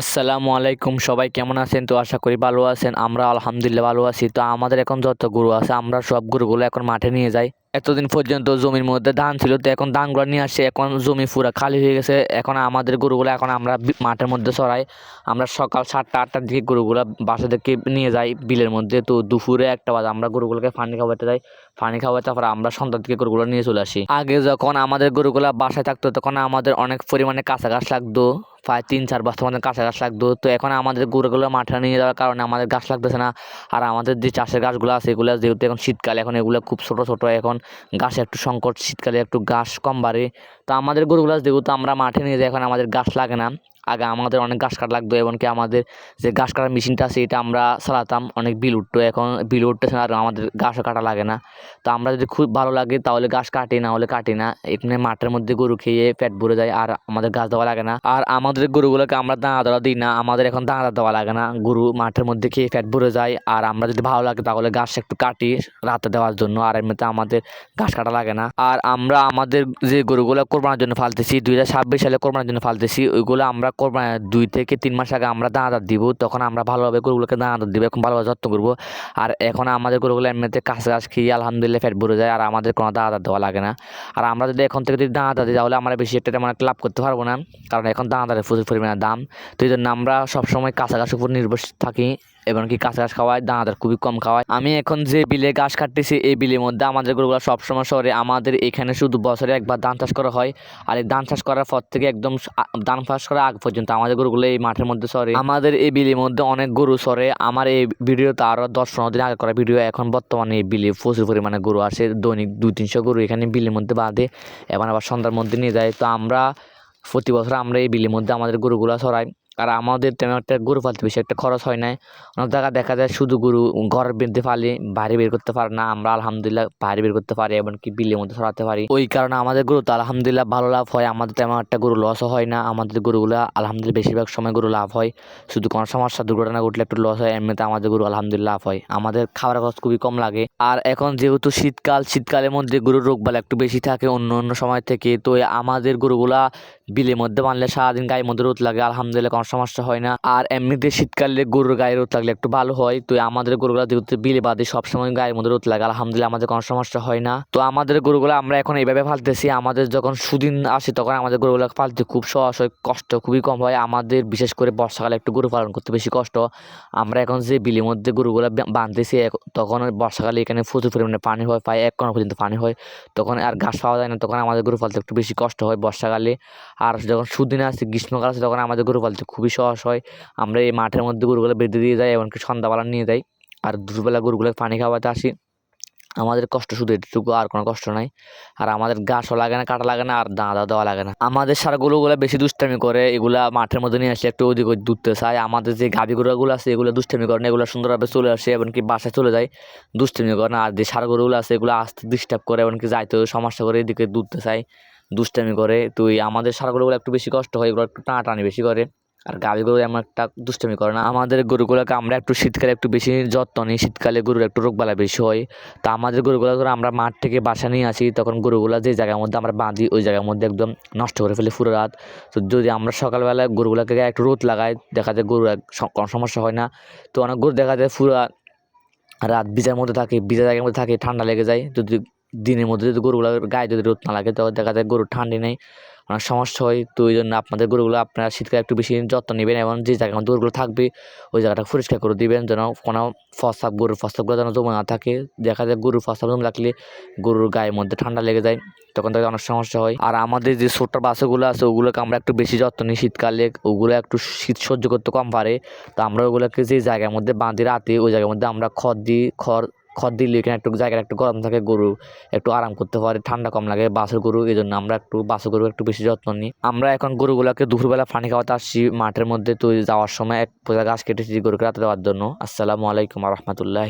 আসসালামু আলাইকুম, সবাই কেমন আছেন? তো আশা করি ভালো আছেন, আমরা আলহামদুলিল্লাহ ভালো আছি। তো আমাদের এখন যত গরু আছে, আমরা সব গরুগুলো এখন মাঠে নিয়ে যাই। এতদিন পর্যন্ত জমির মধ্যে ধান ছিল, তো এখন ধানগুলো নিয়ে আসছে এখন জমি পুরা খালি হয়ে গেছে। এখন আমাদের গরুগুলো এখন আমরা মাঠের মধ্যে চড়াই। আমরা সকাল সাতটা, আটটার দিকে গরুগুলো বাসা থেকে নিয়ে যাই বিলের মধ্যে। তো দুপুরে একটা বাজে আমরা গরুগুলোকে পানি খাওয়াতে যাই। পানি খাওয়াই তারপর আমরা সন্ধ্যার দিকে গরুগুলো নিয়ে চলে আসি। আগে যখন আমাদের গরুগুলো বাসায় থাকতো, তখন আমাদের অনেক পরিমাণে কাঁচা ঘাস লাগতো। তিন চার বস্তা আমাদের কাঁচা গাছ লাগতো। তো এখন আমাদের গরুগুলো মাঠে নিয়ে যাওয়ার কারণে আমাদের গাছ লাগতেছে না। আর আমাদের যে চাষের গাছগুলো আছে, এগুলো যেহেতু এখন শীতকালে, এখন এগুলো খুব ছোটো ছোটো। এখন গাছে একটু সংকট, শীতকালে একটু গাছ কম বাড়ে। তো আমাদের গরুগুলো যেহেতু আমরা মাঠে নিয়ে যাই, এখন আমাদের গাছ লাগে না। আগে আমাদের অনেক গাছ কাটা লাগতো, এমনকি আমাদের যে গাছ কাটার মেশিনটা আছে, এটা আমরা চালাতাম অনেক বিল উঠতো। এখন বিল উঠতেছে আর আমাদের গাছও কাটা লাগে না। তো আমরা যদি খুব ভালো লাগে, তাহলে গাছ কাটি, না হলে কাটি না। এখানে মাঠের মধ্যে গরু খেয়ে পেট ভরে যায় আর আমাদের গাছ দেওয়া লাগে না। আর আমাদের গরুগুলোকে আমরা দানা দেওয়া দিই না, আমাদের এখন দানা দেওয়া লাগে না। গরু মাঠের মধ্যে খেয়ে পেট ভরে যায় আর আমরা যদি ভালো লাগে, তাহলে গাছ একটু কাটি রাতে দেওয়ার জন্য। আর এমনিতে আমাদের ঘাস কাটা লাগে না। আর আমরা আমাদের যে গরুগুলো কোরবানোর জন্য ফালতেছি, দুই হাজার ছাব্বিশ সালে কোরবানোর জন্য ফালতেছি, ওইগুলো আমরা কোরবান দুই থেকে তিন মাস আগে আমরা দানাদার দিব, তখন আমরা ভালোভাবে গরুগুলোকে দানাদার দিব, এখন ভালোভাবে যত্ন করব। আর এখন আমাদের গরুগুলো এমনিতে কাছ গাছ খেয়ে আলহামদুলিল্লাহ ফ্যাট ভরে যায়, আর আমাদের কোনো দানাদার দেওয়া লাগে না। আর আমরা যদি এখন থেকে যদি দানাদার দিই, তাহলে আমরা বেশি একটা তেমন একটা লাভ করতে পারব না, কারণ এখন দানাদারের প্রচুর পরিমাণে দাম। তো এই জন্য আমরা সবসময় কাঁচা গাছের উপর নির্ভরশীল থাকি। এমনকি কাঁচা ঘাস খাওয়াই দানাদার খুবই কম খাওয়ায়। আমি এখন যে বিলে ঘাস কাটতেছি, এই বিলের মধ্যে আমাদের গরুগুলো সবসময় শহরে। আমাদের এখানে শুধু বছরে একবার ধান চাষ করা হয়। আর এই ধান চাষ করার পর থেকে একদম ধান চাষ করার আগ পর্যন্ত আমাদের গরুগুলো এই মাঠের মধ্যে সরে আমাদের এই বিলের মধ্যে অনেক গরু সরে আমার এই ভিডিওতে আরও দশ পনেরো দিন আগে করা ভিডিও, এখন বর্তমানে এই বিলে প্রচুর পরিমাণে গরু আসে। দৈনিক দুই তিনশো গরু এখানে বিলের মধ্যে বাঁধে। এবং আবার সন্ধ্যার মধ্যে নিয়ে যায়। তো আমরা প্রতি বছর আমরা এই বিলের মধ্যে আমাদের গরুগুলো সরাই আর আমাদের তেমন একটা গরু পালতে বেশি একটা খরচ হয় না অনেক জায়গায় দেখা যায় শুধু গরু ঘর বেঁধে পালি বাইরে বের করতে পারে না, আমরা আলহামদুলিল্লাহ বাইরে বের করতে পারি এমনকি বিলের মধ্যে সরাতে পারি। ওই কারণে আমাদের গরু তো আলহামদুলিল্লাহ ভালো লাভ হয়, আমাদের তেমন একটা গরু লসও হয় না, আমাদের গরুগুলো আলহামদুলিল্লাহ বেশিরভাগ সময় গরু লাভ হয়। শুধু কোনো সমস্যা, দুর্ঘটনা ঘটলে একটু লস হয়, এমনিতে আমাদের গরু আলহামদুলিল্লাহ লাভ হয়। আমাদের খাবার খরচ খুবই কম লাগে। আর এখন যেহেতু শীতকাল, শীতকালের মধ্যে গরুর রোগবালা একটু বেশি থাকে অন্য অন্য সময় থেকে, তো আমাদের গরুগুলা বিলের মধ্যে বানলে সারাদিন গায়ে মধ্যে রোদ লাগে, আলহামদুলিল্লাহ সমস্যা হয় না। আর এমনিতে শীতকালে গরুর গায়ে রোদ লাগলে একটু ভালো হয়। তো আমাদের গরুগুলো যেহেতু বিলে বাদে সবসময় গায়ের মধ্যে রোদ লাগে, আলহামদুলিল্লাহ আমাদের কোনো সমস্যা হয় না। তো আমাদের গরুগুলো আমরা এখন এইভাবে ফালতেছি আমাদের যখন সুদিন আসে তখন আমাদের গরুগুলো ফালতে খুব সহজ হয়, কষ্ট খুবই কম হয়। আমাদের বিশেষ করে বর্ষাকালে একটু গরু পালন করতে বেশি কষ্ট। আমরা এখন যে বিলের মধ্যে গরুগুলো বাঁধতেছি তখন বর্ষাকালে এখানে প্রচুর পরিমাণে পানি হয়, প্রায় এক কোনা পর্যন্ত পানি হয়। তখন আর ঘাস পাওয়া যায় না, তখন আমাদের গরু পালতে একটু বেশি কষ্ট হয় বর্ষাকালে। আর যখন সুদিন আসে, গ্রীষ্মকাল আসে, তখন আমাদের গরু পালতে খুবই সহজ হয়। আমরা এই মাঠের মধ্যে গরুগুলো বেঁধে দিয়ে যাই, এমনকি সন্ধ্যাবেলা নিয়ে যাই। আর দুপুরবেলা গরুগুলো পানি খাওয়াতে আসি। আমাদের কষ্ট শুধু এটুকু, আর কোনো কষ্ট নাই। আর আমাদের গাছও লাগে না, কাটা লাগে না, আর দাঁড়া দেওয়া লাগে না। আমাদের সার গরুগুলো বেশি দুষ্টামি করে, এগুলা মাঠের মধ্যে নিয়ে আসলে একটু ওদিক দুধতে চায়। আমাদের যে গাভি গরুগুলো আছে, এগুলো দুষ্টামি করে না, এগুলো সুন্দরভাবে চলে আসে, এমনকি বাসায় চলে যায়, দুষ্টামি করে না। আর যে সার গরুগুলো আছে, এগুলো আসতে ডিস্টার্ব করে, এমনকি যাইতে সমস্যা করে এদিকে দুধতে চায়, দুষ্টামি করে। তো এই আমাদের সার গরুগুলো একটু বেশি কষ্ট হয়, এগুলো একটু টানাটানি বেশি করে। আর গাভি গরু এমন একটা দুষ্টমি করে না। আমাদের গরুগুলোকে আমরা একটু শীতকালে একটু বেশি যত্ন নিই। শীতকালে গরুর একটু রোগবালা বেশি হয়। তা আমাদের গরুগুলো করে আমরা মাঠ থেকে বাসা নিয়ে আসি, তখন গরুগুলো যে জায়গার মধ্যে আমরা বাঁধি, ওই জায়গার মধ্যে একদম নষ্ট করে ফেলি পুরো রাত। তো যদি আমরা সকালবেলা গরুগুলোকে একটু রোদ লাগাই, দেখা যায় গরু কোনো সমস্যা হয় না। তো অনেক গরু দেখা যায় পুরো রাত ভিজার মধ্যে থাকে, ভিজা জায়গার মধ্যে থাকে, ঠান্ডা লেগে যায়। যদি দিনের মধ্যে যদি গরুগুলোর গায়ে যদি রোদ না লাগে, তখন দেখা যায় গরুর ঠান্ডি নেই। অনেক সমস্যা হয়, তো ওই জন্য আপনাদের গরুগুলো আপনারা শীতকালে একটু বেশি যত্ন নেবেন এবং যে জায়গার মধ্যে গরুগুলো থাকবে, ওই জায়গাটা পরিষ্কার করে দিবেন যেন কোনো ফসাব গরুর ফসাবগুলো যেন জমে না থাকে। দেখা যায় গরুর ফসাব জমে রাখলে গরুর গায়ের মধ্যে ঠান্ডা লেগে যায়, তখন তাদের অনেক সমস্যা হয়। আর আমাদের যে ছোট্ট বাচ্চাগুলো আছে, ওগুলোকে আমরা একটু বেশি যত্ন নিই শীতকালে, ওগুলো একটু শীত সহ্য করতে কম পারে, তো আমরা ওগুলোকে যে জায়গার মধ্যে বাঁধি রাতে, ওই জায়গার মধ্যে আমরা খড় দিই, খড় খড় দিলে এখানে একটু জায়গাটা একটু গরম থাকে, গরু একটু আরাম করতে পারে, ঠান্ডা কম লাগে বাসের গরু এই জন্য আমরা একটু বাসের গরু একটু বেশি যত্ন নিই। আমরা এখন গরুগুলোকে দুপুরবেলা পানি খাওয়াতে আসছি মাঠের মধ্যে তুই যাওয়ার সময় এক পোজা গাছ কেটেছি গরুকে রাতে দেওয়ার জন্য। আসসালামু আলাইকুম রহমতুল্লাহ।